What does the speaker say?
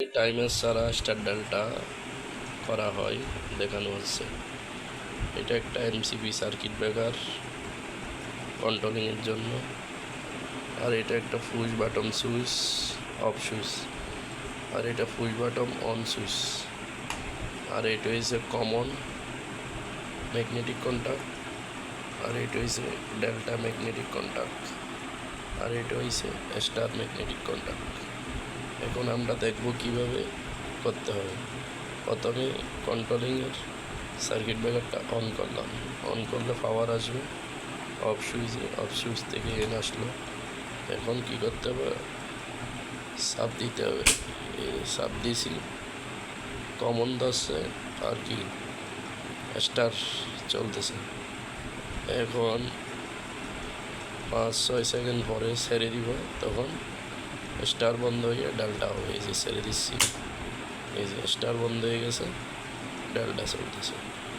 টাইমের ছাড়া star delta করা হয়, দেখানো হচ্ছে। এটা একটা এমসিবি সার্কিট ব্রেকার কন্ট্রোলিংয়ের জন্য। আর এটা একটা push button switch off switch আর এটা ফুশ বাটন অন সুইচ আর এটা হচ্ছে কমন ম্যাগনেটিক কন্ট্যাক্ট আর এটা হচ্ছে ডেল্টা ম্যাগনেটিক কন্ট্যাক্ট আর এটা হচ্ছে স্টার ম্যাগনেটিক কন্ট্যাক্ট এখন আমরা দেখব কীভাবে করতে হবে। প্রথমে কন্ট্রোলিংয়ের সার্কিট ব্রেকারটা অন করলাম। অন করলে পাওয়ার আসবে। অফ সুইচে অফ সুইচ থেকে এন আসলো। এখন কি করতে হবে? সাপ দিতে হবে। সাপ দিয়েছি কমন দশে আর কি স্টার চলতেছে। এখন পাঁচ ছয় সেকেন্ড পরে ছেড়ে দিব। তখন স্টার বন্ধ হয়ে ডালটা হবে এই ছেড়ে দিচ্ছি। এই যে স্টার বন্ধ হয়ে গেছে, ডালটা চলতেছে